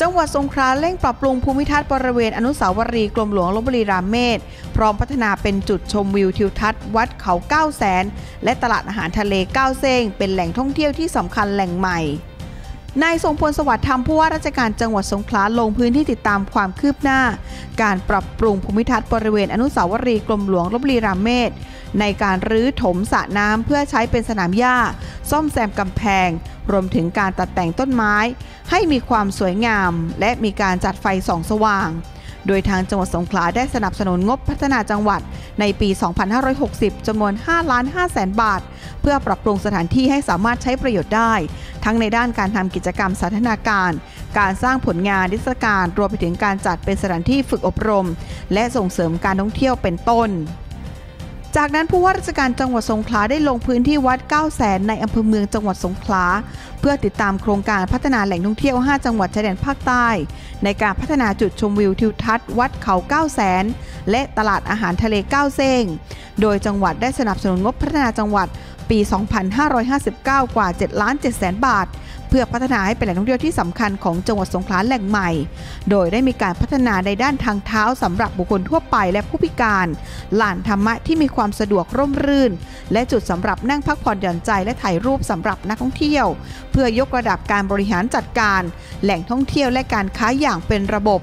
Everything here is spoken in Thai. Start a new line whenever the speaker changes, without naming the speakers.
จังหวัดสงขลาเร่งปรับปรุงภูมิทัศน์บริเวณอนุสาวรีย์กรมหลวงลบบุรีรามเมศพร้อมพัฒนาเป็นจุดชมวิวทิวทัศน์วัดเขาเก้าแสนและตลาดอาหารทะเลเก้าเซ้งเป็นแหล่งท่องเที่ยวที่สำคัญแหล่งใหม่นายทรงพลสวัสดิ์ธรรมผู้ว่าราชการจังหวัดสงขลาลงพื้นที่ติดตามความคืบหน้า การปรับปรุงภูมิทัศน์บริเวณอนุสาวรีย์กรมหลวงลบบุรีรามเมศ ในการรื้อถมสระน้ำเพื่อใช้เป็นสนามหญ้า ซ่อมแซมกำแพง รวมถึงการตัดแต่งต้นไม้ ให้มีความสวยงาม และมีการจัดไฟส่องสว่าง โดยทางจังหวัดสงขลาได้สนับสนุนงบพัฒนาจังหวัดในปี 2560จำนวน 5 ล้าน5แสนบาท เพื่อปรับปรุงสถานที่ให้สามารถใช้ประโยชน์ได้ ทั้งในด้านการทำกิจกรรมสันทนาการ การสร้างผลงานนิทรรศการรวมไปถึงการจัดเป็นสถานที่ฝึกอบรม และส่งเสริมการท่องเที่ยวเป็นต้น จากนั้นผู้ว่าราชการจังหวัดสงขลาได้ลงพื้นที่วัด 9 0 0แสนในอำเภอเมืองจังหวัดสงขลา เพื่อติดตามโครงการพัฒนาแหล่งท่องเที่ยว 5 จังหวัดชายแดนภาคใต้ ในการพัฒนาจุดชมวิวทิวทัศน์วัดเขา 9 0 0แสนและตลาดอาหารทะเล 9 เซ้งโดยจังหวัดได้สนับสนุนงบพัฒนาจังหวัดปี 2559 กว่า 7 ล้าน7แสนบาท พื่อพัฒนาให้เป็นแหล่งท่องเที่ยวที่สำคัญของจังหวัดสงขลาแหล่งใหม่ โดยได้มีการพัฒนาในด้านทางเท้าสำหรับบุคคลทั่วไปและผู้พิการลานธรรมะที่มีความสะดวกร่มรื่น และจุดสำหรับนั่งพักผ่อนหย่อนใจและถ่ายรูปสำหรับนักท่องเที่ยว เพื่อยกระดับการบริหารจัดการ แหล่งท่องเที่ยวและการค้าอย่างเป็นระบบ